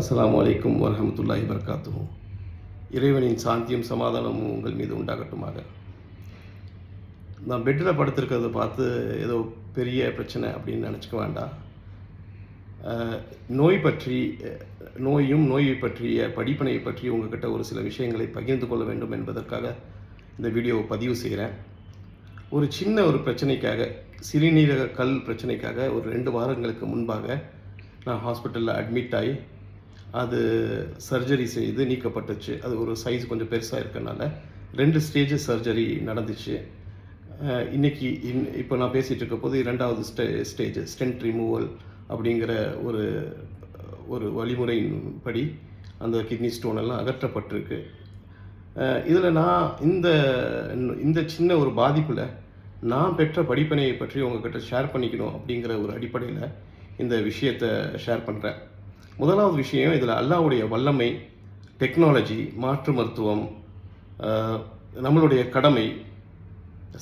அஸ்லாம் அலைக்கும் வரமத்துல்லாஹி வபரகாத்துஹு. இறைவனின் சாந்தியும் சமாதானமும் உங்கள் மீது உண்டாகட்டுமாக. நான் பெட்டில் படுத்திருக்கிறத பார்த்து ஏதோ பெரிய பிரச்சனை அப்படின்னு நினச்சிக்க வேண்டாம். நோய் பற்றி நோயும் நோயை பற்றிய படிப்பினை பற்றி உங்ககிட்ட ஒரு சில விஷயங்களை பகிர்ந்து கொள்ள வேண்டும் என்பதற்காக இந்த வீடியோவை பதிவு செய்கிறேன் ஒரு சின்ன ஒரு பிரச்சனைக்காக சிறுநீரக கல் பிரச்சனைக்காக ஒரு ரெண்டு வாரங்களுக்கு முன்பாக நான் ஹாஸ்பிட்டலில் அட்மிட் ஆகி அது சர்ஜரி செய்து நீக்கப்பட்டுச்சு. அது ஒரு சைஸ் கொஞ்சம் பெருசாக இருக்கனால ரெண்டு ஸ்டேஜ் சர்ஜரி நடந்துச்சு. இன்றைக்கி இன் இப்போ நான் பேசிகிட்டு இருக்க போது இரண்டாவது ஸ்டே ஸ்டேஜ் ஸ்டென்ட் ரிமூவல் அப்படிங்கிற ஒரு ஒரு வழிமுறையின்படி அந்த கிட்னி ஸ்டோன் எல்லாம் அகற்றப்பட்டிருக்கு. இதில் நான் இந்த இந்த சின்ன ஒரு பாதிப்பில் நான் பெற்ற படிப்பினையை பற்றி உங்ககிட்ட ஷேர் பண்ணிக்கணும் அப்படிங்கிற ஒரு அடிப்படையில் இந்த விஷயத்தை ஷேர் பண்ணுறேன் முதலாவது விஷயம் இதில் அல்லாவுடைய வல்லமை டெக்னாலஜி மாற்று மருத்துவம் நம்மளுடைய கடமை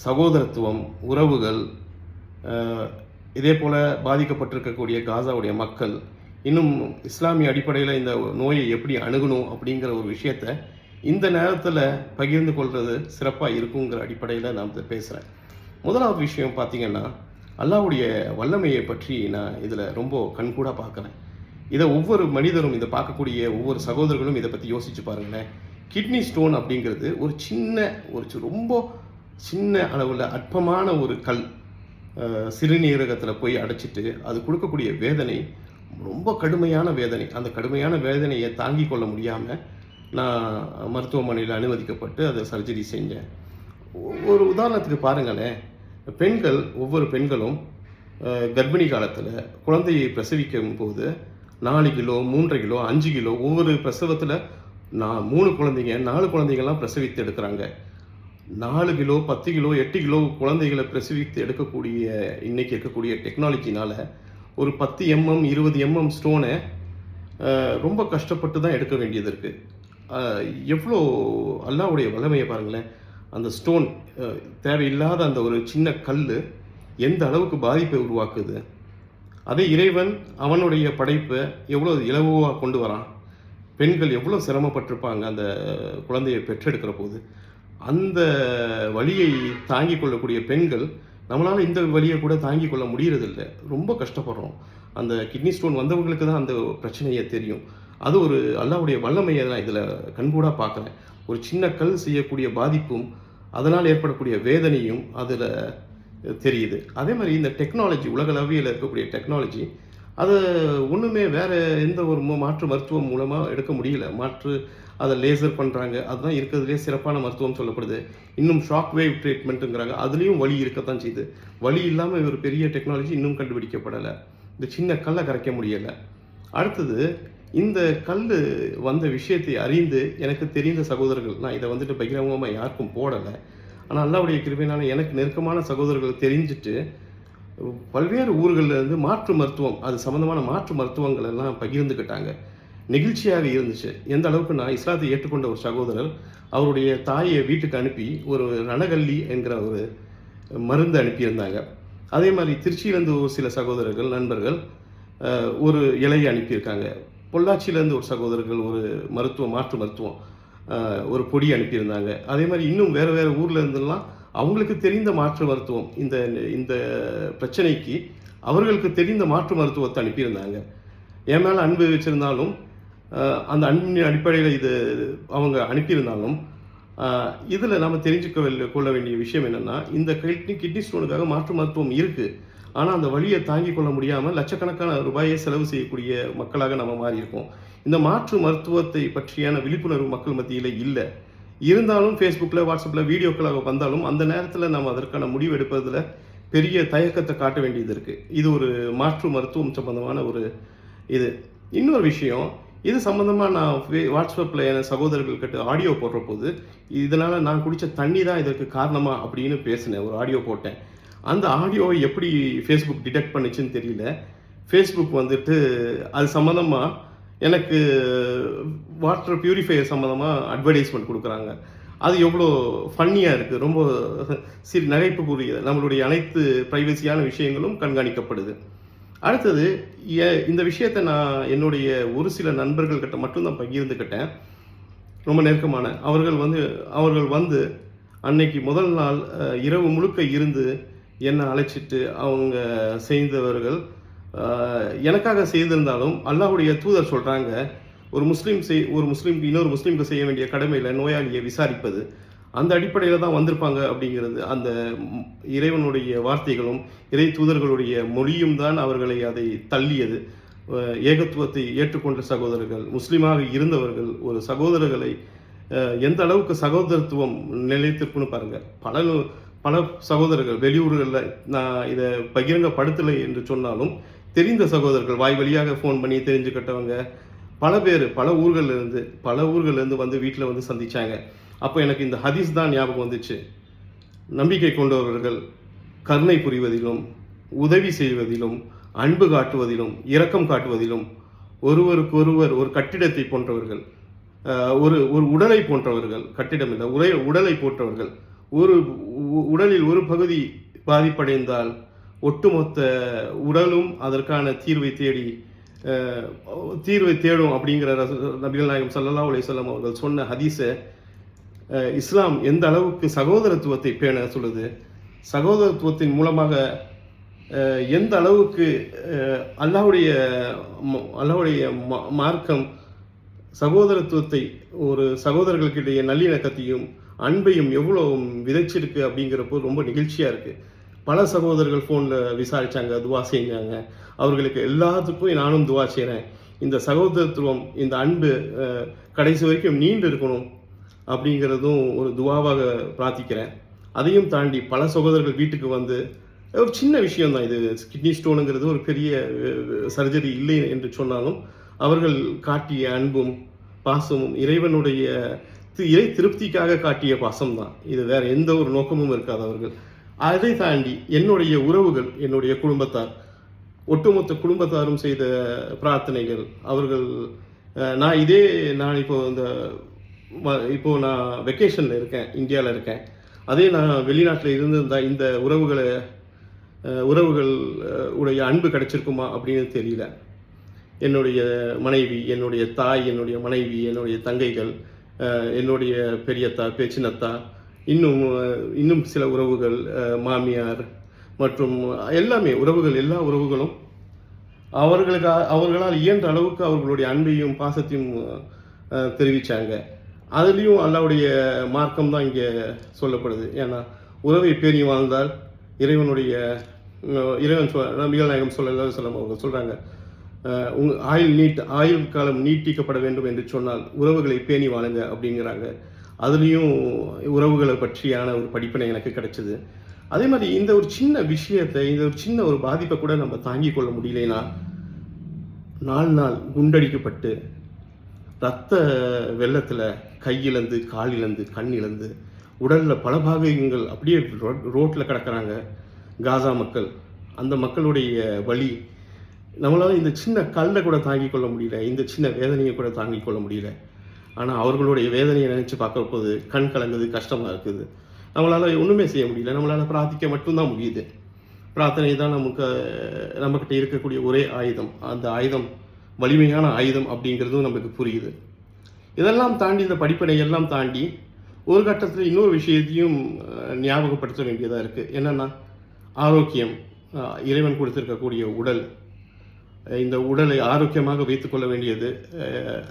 சகோதரத்துவம் உறவுகள் இதே போல் பாதிக்கப்பட்டிருக்கக்கூடிய காசாவுடைய மக்கள் இன்னும் இஸ்லாமிய அடிப்படையில் இந்த நோயை எப்படி அணுகணும் அப்படிங்கிற ஒரு விஷயத்தை இந்த நேரத்தில் பகிர்ந்து கொள்வது சிறப்பாக இருக்குங்கிற அடிப்படையில் நான் பேசுகிறேன் முதலாவது விஷயம் பார்த்திங்கன்னா அல்லாவுடைய வல்லமையை பற்றி நான் இதில் ரொம்ப கண்கூடாக பார்க்குறேன் இதை ஒவ்வொரு மனிதரும் இதை பார்க்கக்கூடிய ஒவ்வொரு சகோதரர்களும் இதை பற்றி யோசிச்சு பாருங்களேன். கிட்னி ஸ்டோன் அப்படிங்கிறது ஒரு சின்ன ஒரு ரொம்ப சின்ன அளவில் அற்பமான ஒரு கல் சிறுநீரகத்தில் போய் அடைச்சிட்டு அது கொடுக்கக்கூடிய வேதனை ரொம்ப கடுமையான வேதனை. அந்த கடுமையான வேதனையை தாங்கி கொள்ள முடியாமல் நான் மருத்துவமனையில் அனுமதிக்கப்பட்டு அதை சர்ஜரி செஞ்சேன். ஒரு உதாரணத்துக்கு பாருங்களேன். பெண்கள் ஒவ்வொரு பெண்களும் கர்ப்பிணி காலத்தில் குழந்தையை பிரசவிக்கும் போது நாலு கிலோ மூன்றரை கிலோ அஞ்சு கிலோ ஒவ்வொரு பிரசவத்தில் நான் மூணு குழந்தைங்க நாலு குழந்தைங்கள்லாம் பிரசவித்து எடுக்கிறாங்க. நாலு கிலோ பத்து கிலோ எட்டு கிலோ குழந்தைகளை பிரசவித்து எடுக்கக்கூடிய இன்றைக்கி இருக்கக்கூடிய டெக்னாலஜினால் ஒரு பத்து எம்எம் இருபது எம்எம் ஸ்டோனை ரொம்ப கஷ்டப்பட்டு தான் எடுக்க வேண்டியது இருக்குது எவ்வளோ அல்லாவுடைய வல்லமையை பாருங்களேன். அந்த ஸ்டோன் தேவையில்லாத அந்த ஒரு சின்ன கல் எந்த அளவுக்கு பாதிப்பை உருவாக்குது? அதே இறைவன் அவனுடைய படைப்பை எவ்வளோ இலவுவாக கொண்டு வரான்? பெண்கள் எவ்வளோ சிரமப்பட்டிருப்பாங்க அந்த குழந்தையை பெற்றெடுக்கிற போது. அந்த வழியை தாங்கி கொள்ளக்கூடிய பெண்கள் நம்மளால் இந்த வழியை கூட தாங்கி கொள்ள முடியறதில்ல. ரொம்ப கஷ்டப்படுறோம். அந்த கிட்னி ஸ்டோன் வந்தவங்களுக்கு தான் அந்த பிரச்சனையை தெரியும். அது ஒரு அல்லாவுடைய வல்லமையை நான் இதில் கண்கூடாக பார்க்குறேன். ஒரு சின்ன கல் செய்யக்கூடிய பாதிப்பும் அதனால் ஏற்படக்கூடிய வேதனையும் அதில் தெரியுது. அதே மாதிரி இந்த டெக்னாலஜி உலகளவியில் இருக்கக்கூடிய டெக்னாலஜி அது ஒன்றுமே வேறு எந்த ஒரு மாற்று மருத்துவம் மூலமாக எடுக்க முடியல. மாற்று அதை லேசர் பண்ணுறாங்க அதுதான் இருக்கிறதுலே சிறப்பான மருத்துவம் சொல்லப்படுது. இன்னும் ஷாக் வேவ் ட்ரீட்மெண்ட்டுங்கிறாங்க அதுலேயும் வலி இருக்கத்தான் செய்யுது. வலி இல்லாமல் ஒரு பெரிய டெக்னாலஜி இன்னும் கண்டுபிடிக்கப்படலை. இந்த சின்ன கல்லை கரைக்க முடியலை. அடுத்தது இந்த கல் வந்த விஷயத்தை அறிந்து எனக்கு தெரிந்த சகோதரர்கள் நான் இதை வந்துட்டு பகிரங்கமாக யாருக்கும் போடலை. ஆனால் அல்லாவுடைய கிருபையினால் எனக்கு நெருக்கமான சகோதரர்கள் தெரிஞ்சுட்டு பல்வேறு ஊர்களில் இருந்து மாற்று மருத்துவம் அது சம்மந்தமான மாற்று மருத்துவங்கள் எல்லாம் பகிர்ந்துக்கிட்டாங்க. நெகிழ்ச்சியாக இருந்துச்சு. எந்த அளவுக்கு நான் இஸ்லாத்தை ஏற்றுக்கொண்ட ஒரு சகோதரர் அவருடைய தாயை வீட்டுக்கு அனுப்பி ஒரு ரணகல்லி என்கிற ஒரு மருந்து அனுப்பியிருந்தாங்க. அதே மாதிரி திருச்சியிலேருந்து ஒரு சில சகோதரர்கள் நண்பர்கள் ஒரு இலையை அனுப்பியிருக்காங்க. பொள்ளாச்சியிலேருந்து ஒரு சகோதரர்கள் ஒரு மருத்துவம் மாற்று மருத்துவம். ஒரு பொடி அனுப்பியிருந்தாங்க. அதே மாதிரி இன்னும் வேறு வேறு ஊரில் இருந்தெல்லாம் அவங்களுக்கு தெரிந்த மாற்று மருத்துவம் இந்த இந்த பிரச்சனைக்கு அவர்களுக்கு தெரிந்த மாற்று மருத்துவத்தை அனுப்பியிருந்தாங்க. என் மேலே அன்பு வச்சிருந்தாலும் அந்த அன்பின் அடிப்படையில் இது அவங்க அனுப்பியிருந்தாலும் இதில் நம்ம தெரிஞ்சுக்க கொள்ள வேண்டிய விஷயம் என்னென்னா இந்த கிட்னி கிட்னி ஸ்டோனுக்காக மாற்று மருத்துவம் இருக்குது ஆனால் அந்த வழியை தாங்கிக் கொள்ள முடியாமல் லட்சக்கணக்கான ரூபாயை செலவு செய்யக்கூடிய மக்களாக நம்ம மாறியிருக்கோம். இந்த மாற்று மருத்துவத்தை பற்றியான விழிப்புணர்வு மக்கள் மத்தியில் இல்லை. இருந்தாலும் ஃபேஸ்புக்கில் வாட்ஸ்அப்பில் வீடியோக்களாக வந்தாலும் அந்த நேரத்தில் நம்ம அதற்கான முடிவு எடுப்பதில் பெரிய தயக்கத்தை காட்ட வேண்டியது இருக்குது இது ஒரு மாற்று மருத்துவம் சம்பந்தமான ஒரு இது. இன்னொரு விஷயம் இது சம்பந்தமாக நான் வாட்ஸ்அப்பில் என் சகோதரர்கள் கிட்ட ஆடியோ போடுற போது இதனால் நான் குடித்த தண்ணி தான் இதற்கு காரணமா அப்படின்னு பேசினேன். ஒரு ஆடியோ போட்டேன். அந்த ஆடியோவை எப்படி ஃபேஸ்புக் டிடெக்ட் பண்ணுச்சுன்னு தெரியல. ஃபேஸ்புக் வந்துட்டு அது சம்மந்தமாக எனக்கு வாட்டர் பியூரிஃபையர் சம்மந்தமாக அட்வர்டைஸ்மெண்ட் கொடுக்குறாங்க. அது எவ்வளோ ஃபன்னியாக இருக்குது ரொம்ப சிறு நகைப்புக்குரிய நம்மளுடைய அனைத்து ப்ரைவசியான விஷயங்களும் கண்காணிக்கப்படுது. அடுத்தது எ- இந்த விஷயத்தை நான் என்னுடைய ஒரு சில நண்பர்கள்கிட்ட மட்டும்தான் பகிர்ந்துக்கிட்டேன். ரொம்ப நெருக்கமான. அவர்கள் வந்து அவர்கள் வந்து அன்னைக்கு முதல் நாள் இரவு முழுக்க இருந்து என்னை அழைச்சிட்டு அவங்க செய்தவர்கள் எனக்காக செய்திருந்தாலும் அல்லாஹுடைய தூதர் சொல்கிறாங்க ஒரு முஸ்லீம் செய் ஒரு முஸ்லீம் இன்னொரு முஸ்லீம்க்கு செய்ய வேண்டிய கடமையில் நோயாளியை விசாரிப்பது. அந்த அடிப்படையில் தான் வந்திருப்பாங்க அப்படிங்கிறது அந்த இறைவனுடைய வார்த்தைகளும் இறை தூதர்களுடைய மொழியும் தான் அவர்களை அதை தள்ளியது. ஏகத்துவத்தை ஏற்றுக்கொண்ட சகோதரர்கள் முஸ்லீமாக இருந்தவர்கள் ஒரு சகோதரர்களை எந்த அளவுக்கு சகோதரத்துவம் நிலைத்திருக்குன்னு பாருங்கள் பல நூ- பல சகோதரர்கள் வெளியூர்களில் நான் இதை பகிரங்கப்படுத்தலை என்று சொன்னாலும் தெரிந்த சகோதரர்கள் வாய் வழியாக ஃபோன் பண்ணி தெரிஞ்சுக்கிட்டவங்க பல பேர் பல ஊர்கள்லேருந்து பல ஊர்கள்லேருந்து வந்து வீட்டில் வந்து சந்திச்சாங்க. அப்போ எனக்கு இந்த ஹதீஸ் தான் ஞாபகம் வந்துச்சு. நம்பிக்கை கொண்டவர்கள் கருணை புரிவதிலும் உதவி செய்வதிலும் அன்பு காட்டுவதிலும் இரக்கம் காட்டுவதிலும் ஒருவருக்கொருவர் ஒரு கட்டிடத்தை போன்றவர்கள் ஒரு ஒரு உடலை போன்றவர்கள் கட்டிடம் இல்லை உரை உடலை போன்றவர்கள் ஒரு உடலில் ஒரு பகுதி பாதிப்படைந்தால் ஒட்டுமொத்த உடலும் அதற்கான தீர்வை தேடி தீர்வை தேடும் அப்படிங்கிற ரச- நபிகள் நாயகம் ஸல்லல்லாஹு அலிசல்லாம் அவர்கள் சொன்ன ஹதீஸை இஸ்லாம் எந்த அளவுக்கு சகோதரத்துவத்தை பேண சொல்லுது? சகோதரத்துவத்தின் மூலமாக எந்த அளவுக்கு அல்லாஹுடைய அல்லாஹுடைய ம- மார்க்கம் சகோதரத்துவத்தை ஒரு சகோதரர்களுக்கிடையே நல்லிணக்கத்தையும் அன்பையும் எவ்வளோ விதைச்சிருக்கு அப்படிங்கிறப்போ ரொம்ப நிகழ்ச்சியாக இருக்குது பல சகோதரர்கள் ஃபோனில் விசாரித்தாங்க துவா செஞ்சாங்க. அவர்களுக்கு எல்லாத்துக்கும் நானும் துவா செய்கிறேன் இந்த சகோதரத்துவம் இந்த அன்பு கடைசி வரைக்கும் நீண்டு இருக்கணும் அப்படிங்கிறதும் ஒரு துவாவாக பிரார்த்திக்கிறேன். அதையும் தாண்டி பல சகோதரர்கள் வீட்டுக்கு வந்து ஒரு சின்ன விஷயம் தான் இது கிட்னி ஸ்டோனுங்கிறது ஒரு பெரிய சர்ஜரி இல்லை என்று சொன்னாலும் அவர்கள் காட்டிய அன்பும் பாசமும் இறைவனுடைய தி- இறை திருப்திக்காக காட்டிய பாசம் தான் இது வேற எந்த ஒரு நோக்கமும் இருக்காது அவர்கள். அதை தாண்டி என்னுடைய உறவுகள் என்னுடைய குடும்பத்தார் ஒட்டுமொத்த குடும்பத்தாரும் செய்த பிரார்த்தனைகள் அவர்கள் நான் இதே நான் இப்போ இந்த ம- இப்போ நான் வெக்கேஷனில் இருக்கேன் இந்தியாவில் இருக்கேன். அதே நான் வெளிநாட்டில் இருந்திருந்தா இந்த உறவுகளை உறவுகள் உடைய அன்பு கிடைச்சிருக்குமா அப்படின்னு தெரியல. என்னுடைய மனைவி என்னுடைய தாய் என்னுடைய மனைவி என்னுடைய தங்கைகள் என்னுடைய பெரியத்தா பேச்சினத்தா இன்னும் இன்னும் சில உறவுகள் மாமியார் மற்றும் எல்லாமே உறவுகள் எல்லா உறவுகளும் அவர்களுக்கு அவர்களால் இயன்ற அளவுக்கு அவர்களுடைய அன்பையும் பாசத்தையும் தெரிவித்தாங்க அதுலேயும் அல்லாவுடைய மார்க்கம் தான் இங்கே சொல்லப்படுது. ஏன்னா உறவை பேணி வாழ்ந்தால் இறைவனுடைய இறைவன் சொல் நபிகள் நாயகம் சொல்ல சொல்லம் அவங்க சொல்கிறாங்க உங் ஆயுள் நீட் ஆயுள் காலம் நீட்டிக்கப்பட வேண்டும் என்று சொன்னால் உறவுகளை பேணி வாழுங்க அப்படிங்கிறாங்க. அதுலேயும் உறவுகளை பற்றியான ஒரு படிப்பினை எனக்கு கிடைச்சிது. அதே மாதிரி இந்த ஒரு சின்ன விஷயத்தை இந்த ஒரு சின்ன ஒரு பாதிப்பை கூட நம்ம தாங்கிக் கொள்ள முடியலைன்னா நாலு நாள் குண்டடிக்கப்பட்டு ரத்த வெள்ளத்தில் கையிலேருந்து காலிலேருந்து கண்ணிலேருந்து உடலில் பல பாகங்கள் அப்படியே ரோட்டில் கிடக்கிறாங்க காசா மக்கள். அந்த மக்களுடைய வழி நம்மளால் இந்த சின்ன கல்லை கூட தாங்கிக் கொள்ள முடியல இந்த சின்ன வேதனையை கூட தாங்கிக் கொள்ள முடியல. ஆனால் அவர்களுடைய வேதனையை நினச்சி பார்க்க போது கண் கலங்குது கஷ்டமாக இருக்குது. நம்மளால் ஒன்றுமே செய்ய முடியல. நம்மளால் பிரார்த்திக்க மட்டும்தான் முடியுது. பிரார்த்தனை தான் நமக்கு நம்மக்கிட்ட இருக்கக்கூடிய ஒரே ஆயுதம். அந்த ஆயுதம் வலிமையான ஆயுதம் அப்படிங்கிறதும் நமக்கு புரியுது. இதெல்லாம் தாண்டி இந்த படிப்பினை எல்லாம் தாண்டி ஒரு கட்டத்தில் இன்னொரு விஷயத்தையும் ஞாபகப்படுத்த வேண்டியதாக இருக்குது என்னென்னா ஆரோக்கியம் இறைவன் கொடுத்துருக்கக்கூடிய உடல். இந்த உடலை ஆரோக்கியமாக வைத்துக்கொள்ள வேண்டியது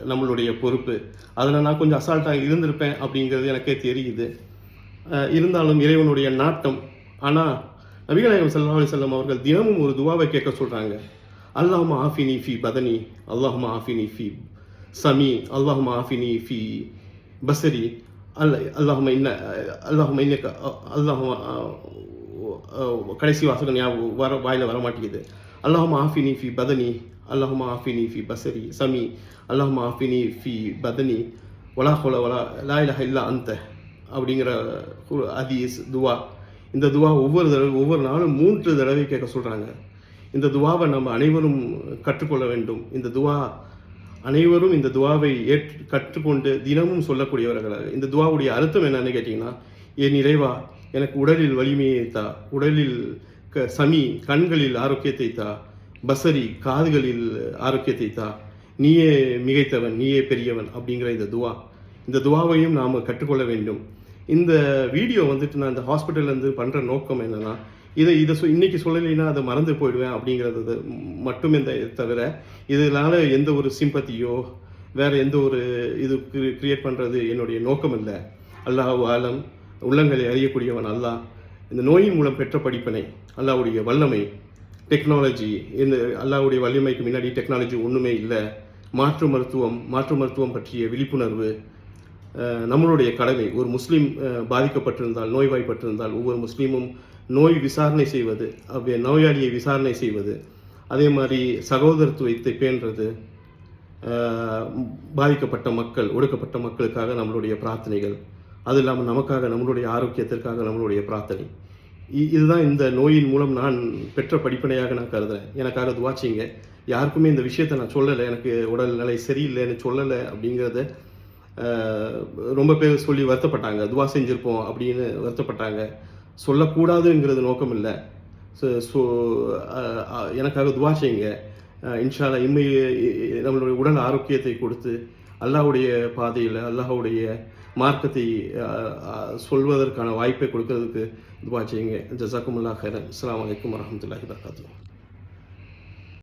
நம்மளுடைய பொறுப்பு. அதில் நான் கொஞ்சம் அசால்ட்டாக இருந்திருப்பேன் அப்படிங்கிறது எனக்கே தெரியுது. இருந்தாலும் இறைவனுடைய நாட்டம் ஆனால் நபிகநாயகம் சல்லா அலி வஸல்லம் அவர்கள் தினமும் ஒரு துவாவை கேட்க சொல்கிறாங்க அல்லாஹும ஆஃபினி ஃபி பதனி அல்லாஹும ஆஃபினி ஃபி சமி அல்லாஹும ஆஃபினி ஃபி பசரி அல்ல அல்லாஹும இன்ன அல்லாஹும இன்னக்க அல்லாஹும கடைசி வாசகம் ஞாபகம் வர வாயில் வர மாட்டேங்குது அல்லாஹுமா ஆஃபினி ஃபி பதனி அல்லாஹும ஆஃபினி ஃபி பசரி சமி அல்லாஹுமா ஆஃபினி ஃபி பதனி வலா ஹோல வலா லா இலஹ இல்லா அந்த அப்படிங்கிற ஒரு துவா. இந்த துவா ஒவ்வொரு தடவை ஒவ்வொரு நாளும் மூன்று தடவை கேட்க சொல்கிறாங்க இந்த துவாவை நம்ம அனைவரும் கற்றுக்கொள்ள வேண்டும். இந்த துவா அனைவரும் இந்த துவாவை ஏற்று கற்றுக்கொண்டு தினமும் சொல்லக்கூடியவர்களாக. இந்த துவாவுடைய அர்த்தம் என்னன்னு கேட்டிங்கன்னா என் நிறைவா எனக்கு உடலில் வலிமையை தா உடலில் க சமி கண்களில் ஆரோக்கியத்தை தா பசரி காதுகளில் ஆரோக்கியத்தை தா நீயே மிகைத்தவன் நீயே பெரியவன் அப்படிங்கிற இந்த துவா. இந்த துவாவையும் நாம் கற்றுக்கொள்ள வேண்டும். இந்த வீடியோ வந்துட்டு நான் இந்த ஹாஸ்பிட்டல்லேருந்து பண்ணுற நோக்கம் என்னென்னா இதை இதை சொ இன்னைக்கு சொல்லலைன்னா அதை மறந்து போயிடுவேன் அப்படிங்கிறது மட்டுமே இந்த தவிர இதனால் எந்த ஒரு சிம்பத்தியோ வேறு எந்த ஒரு இது கிரியேட் பண்ணுறது என்னுடைய நோக்கம் இல்லை. அல்லாஹ் ஆலம் உள்ளங்களை அறியக்கூடியவன் அல்லாஹ். இந்த நோயின் மூலம் பெற்ற படிப்பினை அல்லாவுடைய வல்லமை டெக்னாலஜி இந்த அல்லாவுடைய வல்லமைக்கு முன்னாடி டெக்னாலஜி ஒன்றுமே இல்லை. மாற்று மருத்துவம் மாற்று மருத்துவம் பற்றிய விழிப்புணர்வு நம்மளுடைய கடமை. ஒரு முஸ்லீம் பாதிக்கப்பட்டிருந்தால் நோய்வாய்ப்பட்டிருந்தால் ஒவ்வொரு முஸ்லீமும் நோய் விசாரணை செய்வது அவ்விய நோயாளியை விசாரணை செய்வது அதே மாதிரி சகோதரத்துவத்தை பேணுறது பாதிக்கப்பட்ட மக்கள் ஒடுக்கப்பட்ட மக்களுக்காக நம்மளுடைய பிரார்த்தனைகள். அது இல்லாமல் நமக்காக நம்மளுடைய ஆரோக்கியத்திற்காக நம்மளுடைய பிரார்த்தனை. இதுதான் இந்த நோயின் மூலம் நான் பெற்ற படிப்பனையாக நான் கருதுறேன். எனக்காக துவா யாருக்குமே இந்த விஷயத்தை நான் சொல்லலை. எனக்கு உடல்நிலை சரியில்லைன்னு சொல்லலை அப்படிங்கிறத ரொம்ப பேர் சொல்லி வருத்தப்பட்டாங்க. துவா செஞ்சுருப்போம் அப்படின்னு வருத்தப்பட்டாங்க. சொல்லக்கூடாதுங்கிறது நோக்கம் இல்லை. ஸோ ஸோ எனக்காக துவா செய்யுங்க. அஹ், இம்மை நம்மளுடைய உடல் ஆரோக்கியத்தை கொடுத்து அல்லாஹுடைய பாதையில் அல்லாஹ்வுடைய மார்க்கத்தை சொல்வதற்கான வாய்ப்பை கொடுக்கறதுக்கு துவா செய்யுங்க ஜசாக்குமுல்லா ஹைரன் அஸ்ஸலாமு அலைக்கும் வரஹ்மத்துல்லாஹி வபரகாத்துஹு